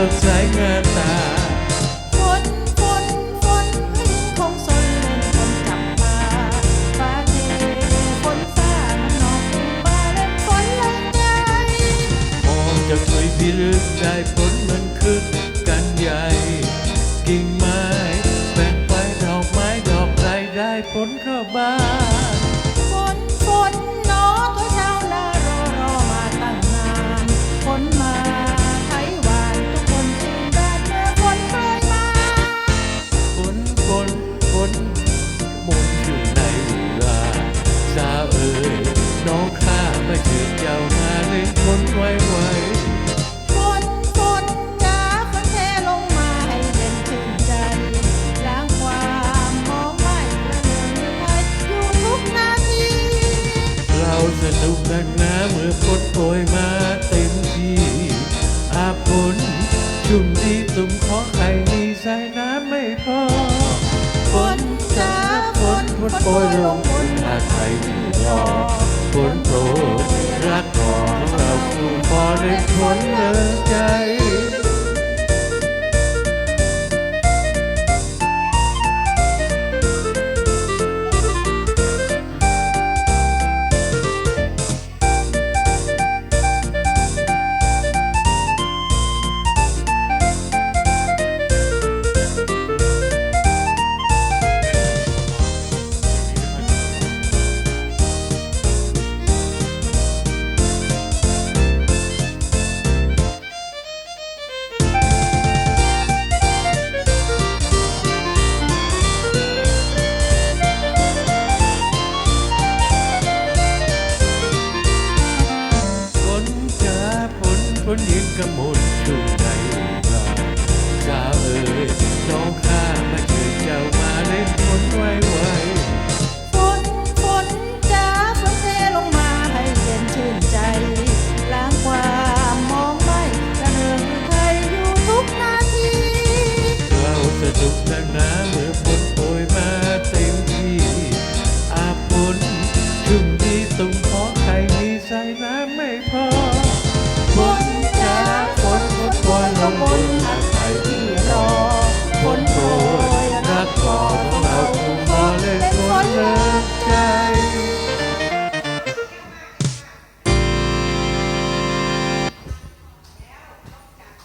สดใสงามตา ฝนฝนฝนพยุงคงสนเล่นฝนจับปลาฟ้าเทฝนฟ้าน้ำนองทุ่งบาเล่นฝนแรงใจมองจากถุยพิลึกได้ผลมันคึกกันใหญ่ กิ่งไม้แบ่งไปดอกไม้ดอกไรได้ผลเข้าบ้าน นสาฝนฝนโปรยลงบนอาใครที่รอฝนโปรยรักของเราคู่พอได้ฝนเลย นย็งกระมนอยู่ในกลางสาวเอ๋ยน้องข้ามาเจอเจ้ามาเล่นฝนไว้ไวฝนฝนจ้าฝนเทลงมาให้เย็นชื่นใจล้างความมองไม่ละเนิงไทยอยู่ทุกนาทีเราสนุกกันนะเมื่